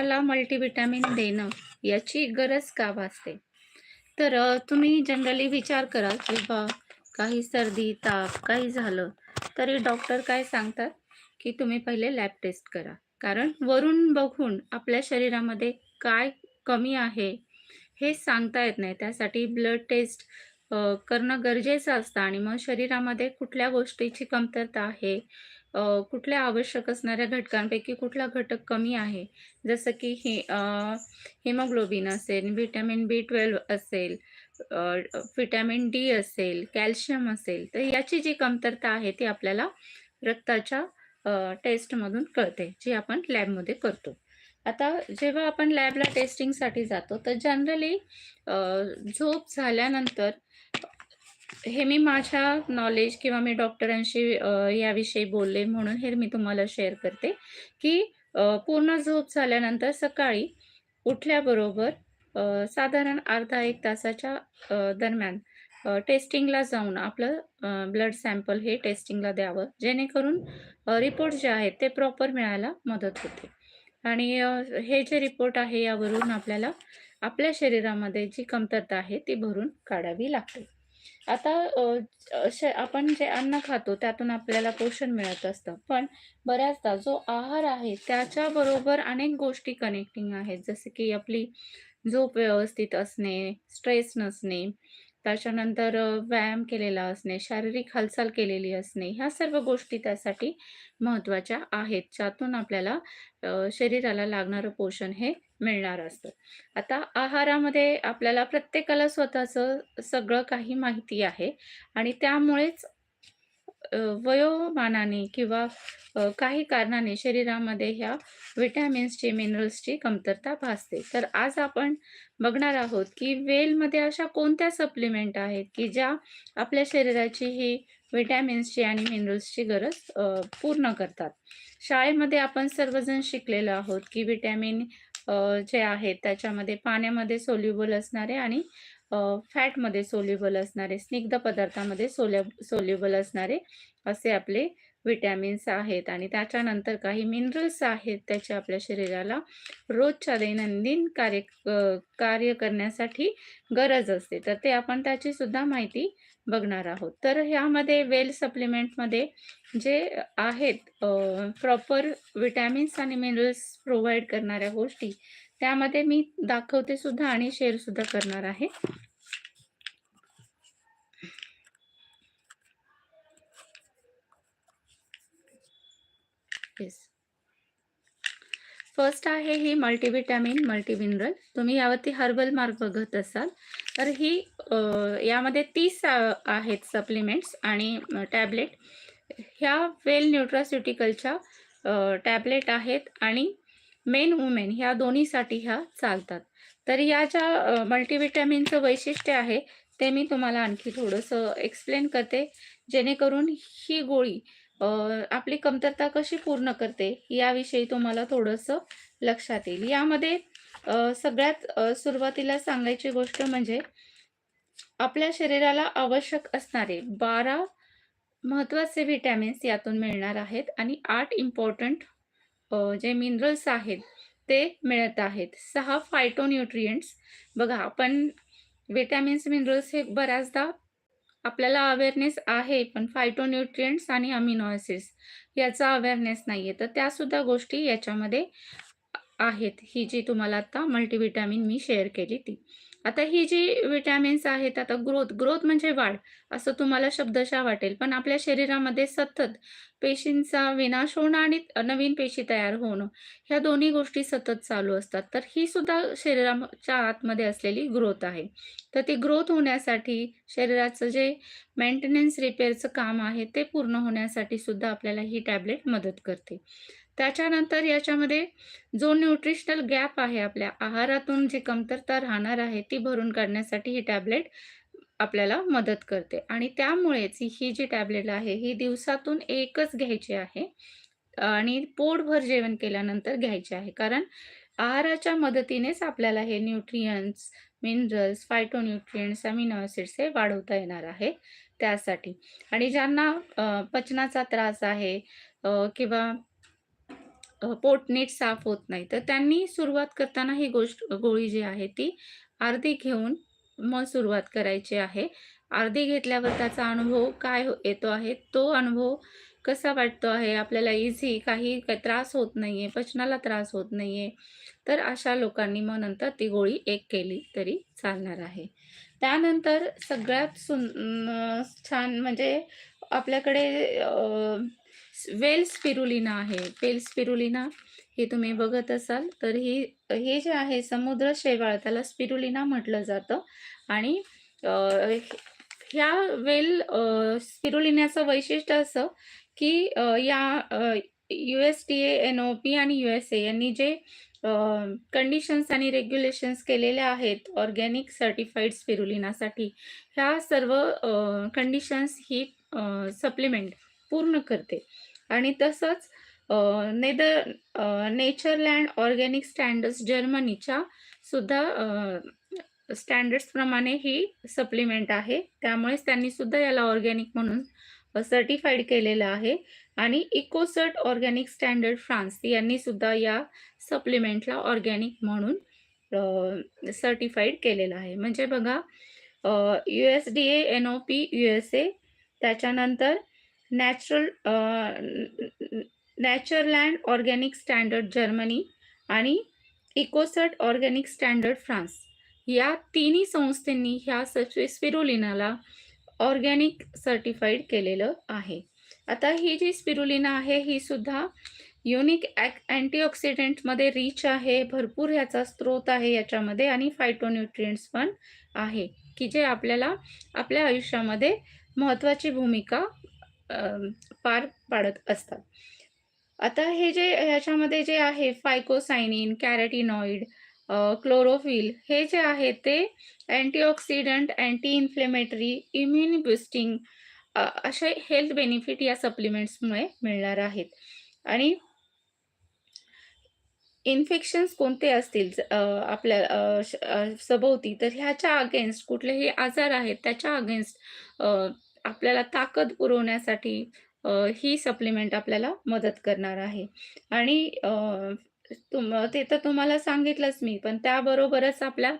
शरीराला मल्टीविटॅमिन देणं याची गरज का भासते? तर तुम्ही जनरली विचार करा की बा काही सर्दी ताप काही झालं तरी डॉक्टर काय सांगतात? की तुम्ही पहिले लॅब टेस्ट करा. कारण वरून बघून आपल्या शरीरामध्ये काय कमी आहे हे सांगता येत नाही. त्यासाठी ब्लड टेस्ट करणं गरजेचं असतं आणि मग शरीरामध्ये कुठल्या गोष्टीची कमतरता आहे कुठल्या आवश्यक असणाऱ्या घटकांपैकी कुठला घटक कमी आहे? जसं की हे हिमोग्लोबिन असेल व्हिटॅमिन बी ट्वेल्व असेल व्हिटॅमिन डी असेल कॅल्शियम असेल तर याची जी कमतरता आहे ती आपल्याला रक्ताच्या टेस्टमधून कळते जी आपण लॅबमध्ये करतो. आता जेव्हा आपण लॅबला टेस्टिंगसाठी जातो तर जनरली झोप झाल्यानंतर हे मी माझ्या नॉलेज किंवा मी डॉक्टरांशी याविषयी बोलले म्हणून हे मी तुम्हाला शेअर करते की पूर्ण झोप झाल्यानंतर सकाळी उठल्याबरोबर साधारण अर्धा एक तासाच्या दरम्यान टेस्टिंगला जाऊन आपलं ब्लड सॅम्पल हे टेस्टिंगला द्यावं. जेणेकरून रिपोर्ट जे आहेत ते प्रॉपर मिळायला मदत होते. आणि हे जे रिपोर्ट आहे यावरून आपल्याला आपल्या शरीरामध्ये जी कमतरता आहे ती भरून काढावी लागते. आता असे आपण जे अन्न खातो त्यातून आपल्याला पोषण मिळत असतं. पण बऱ्याचदा जो आहार आहे त्याच्याबरोबर अनेक गोष्टी कनेक्टिंग आहेत. जसे की आपली झोप व्यवस्थित असणे स्ट्रेस नसणे त्याच्यानंतर व्यायाम केलेला असणे शारीरिक हालचाल केलेली असणे ह्या सर्व गोष्टी त्यासाठी महत्त्वाच्या आहेत. ज्यातून आपल्याला शरीराला लागणारं पोषण हे मिळणार असतं. आता आहारामध्ये आपल्याला प्रत्येकाला स्वतःचं सगळं काही माहिती आहे आणि त्यामुळेच वयोमानाने किंवा काही कारणाने शरीरामध्ये ह्या विटॅमिन्सची, मिनरल्सची कमतरता भासते. तर आज आपण बघणार आहोत, की वेलमध्ये अशा कोणत्या सप्लिमेंट आहेत, की ज्या आपल्या शरीराची ही विटॅमिन्सची आणि मिनरल्सची गरज पूर्ण करतात. शाळेमध्ये आपण सर्वजण शिकलेलो आहोत, की विटॅमिन जे आहेत त्याच्यामध्ये पाण्यामध्ये सोल्युबल असणारे आणि फॅटमध्ये सोल्युबल असणारे, स्निग्ध पदार्थामध्ये सोल्या सोल्युबल असणारे असे आपले विटॅमिन्स आहेत आणि त्याच्यानंतर काही मिनरल्स आहेत त्याचे आपल्या शरीराला रोजच्या दैनंदिन कार्य कार्य करण्यासाठी गरज असते. तर ते आपण त्याची सुद्धा माहिती बघणार आहोत. तर ह्यामध्ये वेल सप्लिमेंटमध्ये जे आहेत प्रॉपर विटॅमिन्स आणि मिनरल्स प्रोव्हाइड करणाऱ्या गोष्टी त्यामध्ये मी दाखवते सुद्धा आणि शेअर सुद्धा करणार आहे. फर्स्ट आहे ही मल्टीव्हिटॅमिन, मल्टीमिनरल. तुम्ही यावरती हर्बल मार्क बघत असाल. तर ही यामध्ये तीस आहेत सप्लिमेंट्स आणि टॅबलेट. ह्या वेल न्यूट्रास्युटिकलच्या टॅबलेट आहेत आणि मेन वुमेन ह्या दोन्हीसाठी ह्या चालतात. तर या ज्या मल्टीव्हिटॅमिनचं वैशिष्ट्य आहे, ते मी तुम्हाला आणखी थोडंसं एक्सप्लेन करते, जेणेकरून ही गोळी आपली कमतरता कशी पूर्ण करते, याविषयी तुम्हाला थोडंसं लक्षात येईल. यामध्ये सगळ्यात सुरुवातीला सांगायची गोष्ट म्हणजे आपल्या शरीराला आवश्यक असणारे 12 महत्त्वाचे व्हिटॅमिन्स यातून मिळणार आहेत आणि आठ इम्पॉर्टंट जे मिनरल्स आहेत ते मिळत आहेत. सहा फायटोन्यूट्रियंट्स बघा आपण व्हिटॅमिन्स, मिनरल्स हे बऱ्याचदा आपल्याला अवेअरनेस आहे, पण फायटोन्यूट्रियंट्स आणि अमिनो ॲसिड्स याचा अवेअरनेस नाही आहे तर त्यासुद्धा गोष्टी याच्यामध्ये आहेत. ही जी तुम्हाला आता मल्टीविटॅमिन मी शेअर केली ती. आता ही जी विटॅमिन्स आहेत, आता ग्रोथ ग्रोथ म्हणजे वाढ असं तुम्हाला शब्दशः वाटेल, पण आपल्या शरीरामध्ये सतत पेशींचा विनाश होणं आणि नवीन पेशी तयार होणं, ह्या दोन्ही गोष्टी सतत चालू असतात. तर ही सुद्धा शरीराच्या आतमध्ये असलेली ग्रोथ आहे. तर ती ग्रोथ होण्यासाठी शरीराचं जे मेंटेनन्स रिपेअरचं काम आहे, ते पूर्ण होण्यासाठी सुद्धा आपल्याला ही टॅबलेट मदत करते. त्याच्यानंतर याच्यामध्ये जो न्यूट्रिशनल गॅप आहे आपल्या आहारातून जी कमतरता राहणार आहे, ती भरून काढण्यासाठी ही टॅबलेट आपल्याला मदत करते आणि त्यामुळेच ही जी टॅबलेट आहे, ही दिवसातून एकच घ्यायची आहे आणि पोटभर जेवण केल्यानंतर घ्यायची आहे. कारण आहाराच्या मदतीनेच आपल्याला हे nutrients minerals, phytonutrients, amino acids हे वाढवता येणार आहे त्यासाठी. आणि ज्यांना पचनाचा त्रास आहे किंवा पोट नीट साफ होत नाही. तर त्यांनी सुरुवात करताना ही गोष्ट गोळी जी आहे ती अर्धी घेऊन मग सुरुवात करायची आहे. अर्धी घेतल्यावर त्याचा अनुभव काय हो येतो आहे, तो अनुभव कसा वाटतो आहे, आपल्याला इझी काही त्रास होत नाही आहे पचनाला त्रास होत नाही आहे तर अशा लोकांनी मग नंतर ती गोळी एक केली तरी चालणार आहे. त्यानंतर सगळ्यात सुन छान म्हणजे आपल्याकडे वेल स्पिरुलिना आहे. वेल स्पिरुलिना हे तुम्ही बघत असाल, तर ही हे जे आहे समुद्र शेवाळ त्याला स्पिरुलिना म्हटलं जातं आणि ह्या वेल अ, स्पिरुलिनाचं वैशिष्ट्य असं, की या U S T A NOP आणि यू-एस-ए यांनी जे कंडिशन्स आणि रेग्युलेशन्स केलेल्या आहेत ऑर्गॅनिक सर्टिफाईड स्पिरुलिनासाठी, ह्या सर्व कंडिशन्स ही सप्लिमेंट पूर्ण करते आणि तसंच नेदर नेचरलँड ऑर्गॅनिक स्टँडर्ड्स जर्मनीच्या सुद्धा स्टँडर्ड्सप्रमाणे ही सप्लिमेंट आहे. त्यामुळेच त्यांनी सुद्धा याला ऑर्गॅनिक म्हणून सर्टिफाईड केलेलं आहे आणि इकोसर्ट ऑर्गॅनिक स्टँडर्ड फ्रान्स यांनी सुद्धा या सप्लिमेंटला ऑर्गॅनिक म्हणून सर्टिफाईड केलेलं आहे. म्हणजे बघा यू-एस-डी-ए, एन-ओ-पी, यू-एस-ए त्याच्यानंतर natural Naturland organic standard Germany आणि इकोसट ऑर्गॅनिक स्टँडर्ड फ्रान्स या तिन्ही संस्थेंनी ह्या स्पिरुलिनाला ऑर्गॅनिक सर्टिफाईड केलेलं आहे. आता ही जी स्पिरुलिना आहे, ही सुद्धा युनिक ॲक अँटीऑक्सिडेंटमध्ये रिच आहे. भरपूर ह्याचा स्रोत आहे याच्यामध्ये आणि फायटोन्युट्रियंट्स पण आहे, की जे आपल्याला आपल्या आयुष्यामध्ये महत्त्वाची भूमिका पार पाडत असतात. आता हे जे ह्याच्यामध्ये जे आहे फायकोसायनिन, कॅरेटिनॉइड क्लोरोफिल हे जे आहे ते antioxidant, anti inflammatory, immune boosting असे हेल्थ बेनिफिट या सप्लिमेंट्समुळे मिळणार आहेत आणि इन्फेक्शन्स कोणते असतील आपल्या श सभोवती तर ह्याच्या अगेन्स्ट कुठलेही आजार आहेत त्याच्या अगेन्स्ट आपल्याला ताकद पुरवण्यासाठी ही सप्लिमेंट आपल्याला मदत करणार आहे आणि तुम ते तर तुम्हाला सांगितलंच मी, पण त्याबरोबरच आपल्या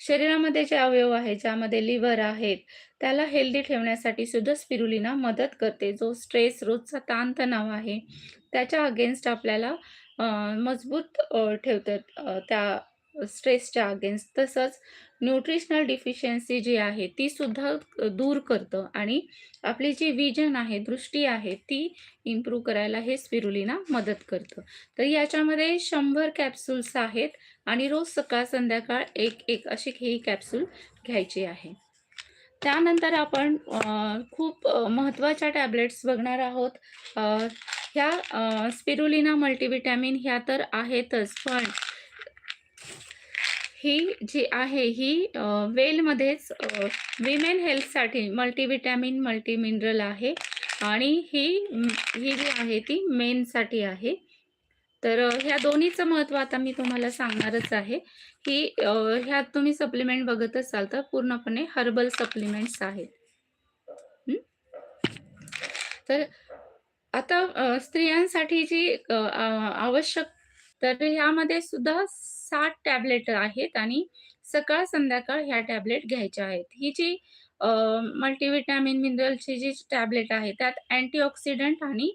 शरीरामध्ये जे अवयव आहेत, ज्यामध्ये लिव्हर आहेत, त्याला हेल्दी ठेवण्यासाठी सुद्धा स्पिरुलिना मदत करते. जो स्ट्रेस, रोजचा ताणतणाव आहे, त्याच्या अगेन्स्ट आपल्याला मजबूत ठेवतात त्या स्ट्रेसच्या अगेन्स्ट. तसंच न्यूट्रिशनल डिफिशियन्सी जी आहे, ती सुद्धा दूर करतं आणि आपली जी विजन आहे, दृष्टी आहे, ती इम्प्रूव्ह करायला हे स्पिरुलिना मदत करतं. तर याच्यामध्ये शंभर कॅप्सूल्स आहेत आणि रोज सकाळ संध्याकाळ 1-1 अशी ही कॅप्सूल घ्यायची आहे. त्यानंतर आपण खूप महत्त्वाच्या टॅब्लेट्स बघणार आहोत. ह्या स्पिरुलिना मल्टीव्हिटॅमिन ह्या तर आहेतच, पण ही जी आहे ही वेलमध्येच विमेन हेल्थसाठी मल्टीविटॅमिन मल्टीमिनरल आहे आणि ही ही जी आहे ती मेनसाठी आहे. तर ह्या दोन्हीचं महत्त्व आता मी तुम्हाला सांगणारच आहे, की ह्यात तुम्ही सप्लिमेंट बघत असाल तर पूर्णपणे हर्बल सप्लिमेंट्स आहेत. तर आता स्त्रियांसाठी जी आवश्यक तर ह्यामध्ये सुद्धा सात टॅबलेट आहेत आणि सकाळ संध्याकाळ ह्या टॅबलेट घ्यायच्या आहेत. ही जी मल्टीविटॅमिन मिनरलची जी टॅबलेट आहे, त्यात अँटीऑक्सिडंट आणि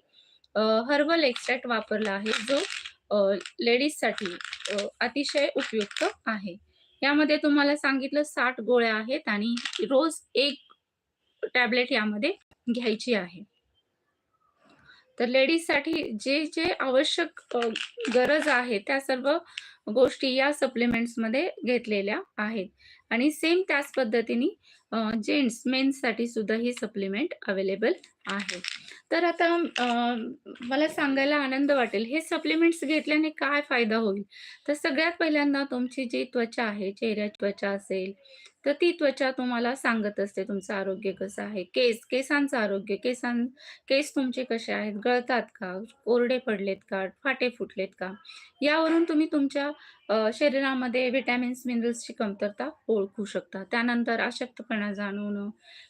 हर्बल एक्स्ट्रॅक्ट वापरला आहे, जो लेडीजसाठी अतिशय उपयुक्त आहे. यामध्ये तुम्हाला सांगितलं साठ गोळ्या आहेत आणि रोज एक टॅबलेट यामध्ये घ्यायची आहे. तर लेडीजसाठी जे, जे आवश्यक गरज आहे त्या सर्व गोष्टी या सप्लिमेंट्समध्ये घेतलेल्या आहेत आणि सेम त्याच पद्धतीने जेंट्स मेन्ससाठी सुद्धा ही सप्लिमेंट अवेलेबल आहे. तर आता मला सांगायला आनंद वाटेल, हे सप्लिमेंट्स घेतल्याने काय फायदा होईल? तर सगळ्यात पहिल्यांदा तुमची जी त्वचा आहे, चेहऱ्याची त्वचा असेल, तर ती त्वचा तुम्हाला सांगत असते तुमचं आरोग्य कसं आहे. केस, केसांचं आरोग्य, केसां केस तुमचे कसे आहेत, गळतात का? कोरडे पडलेत का? फाटे फुटलेत का? यावरून तुम्ही तुमच्या शरीरामध्ये व्हिटॅमिन्स, मिनरल्सची कमतरता ओळखू शकता. त्यानंतर अशक्तपणा जाणवणं,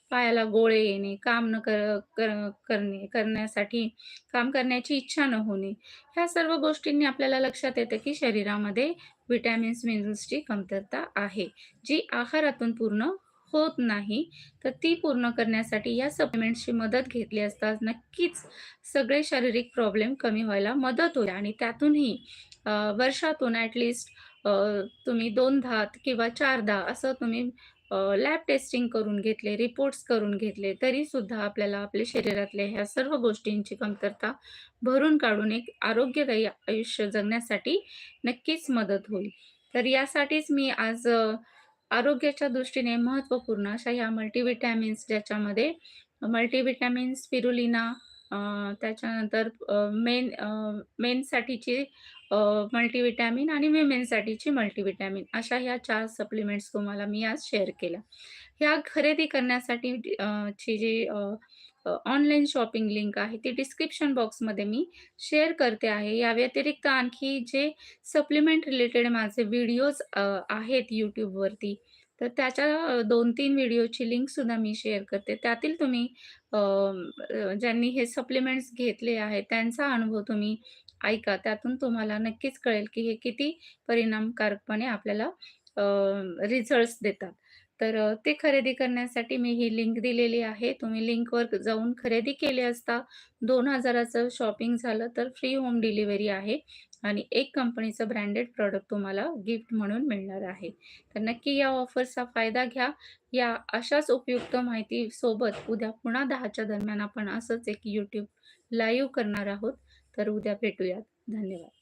पायाला गोळे येणे, काम न कर कर करणे करण्यासाठी काम करण्याची इच्छा न होणे, ह्या सर्व गोष्टींनी आपल्याला लक्षात येतं, की शरीरामध्ये व्हिटॅमिन्स, मिनरल्सची कमतरता आहे, जी आहारातून पूर्ण होत नाही. तर ती पूर्ण करण्यासाठी या सप्लिमेंट्सची मदत घेतली असता नक्कीच सगळे शारीरिक प्रॉब्लेम कमी व्हायला मदत होईल आणि त्यातूनही वर्षातून ॲटलिस्ट लीस्ट अ, तुम्ही 2दा किंवा 4दा असं तुम्ही लॅब टेस्टिंग करून घेतले, रिपोर्ट्स करून घेतले, तरीसुद्धा आपल्याला आपल्या शरीरातल्या ह्या सर्व गोष्टींची कमतरता भरून काढून एक आरोग्यदायी आयुष्य जगण्यासाठी नक्कीच मदत होईल. तर यासाठीच मी आज आरोग्याच्या दृष्टीने महत्त्वपूर्ण अशा ह्या मल्टीविटॅमिन्स ज्याच्यामध्ये मल्टीविटॅमिन्स स्पिरुलिना त्याच्यानंतर मेन मेनसाठीचे मेनसाठीची अ, आणि विमेनसाठीची मल्टीविटॅमिन अशा ह्या चार सप्लिमेंट्स तुम्हाला मी आज शेअर केल्या. ह्या खरेदी करण्यासाठी ची जी ऑनलाईन शॉपिंग लिंक आहे ती डिस्क्रिप्शन बॉक्समध्ये मी शेअर करते आहे. या व्यतिरिक्त आणखी जे सप्लिमेंट रिलेटेड माझे व्हिडिओज आहेत यूट्यूबवरती तर त्याच्या दोन तीन व्हिडिओची लिंकसुद्धा मी शेअर करते. त्यातील तुम्ही ज्यांनी हे सप्लिमेंट्स घेतले आहेत, त्यांचा अनुभव तुम्ही ऐका. त्यातून तुम्हाला नक्कीच कळेल, की हे किती परिणामकारकपणे आपल्याला रिझल्ट्स देतात. तर ते खरेदी करण्यासाठी मी ही लिंक दिलेली आहे. तुम्ही लिंकवर जाऊन खरेदी केले असता दोन हजाराचं शॉपिंग झालं तर फ्री होम डिलिव्हरी आहे आणि एक कंपनीचं ब्रँडेड प्रॉडक्ट तुम्हाला गिफ्ट म्हणून मिळणार आहे. तर नक्की या ऑफर्सचा फायदा घ्या. या अशाच उपयुक्त माहितीसोबत उद्या पुन्हा 10च्या दरम्यान आपण असंच एक यूट्यूब लाईव्ह करणार आहोत. तर उद्या भेटूयात. धन्यवाद.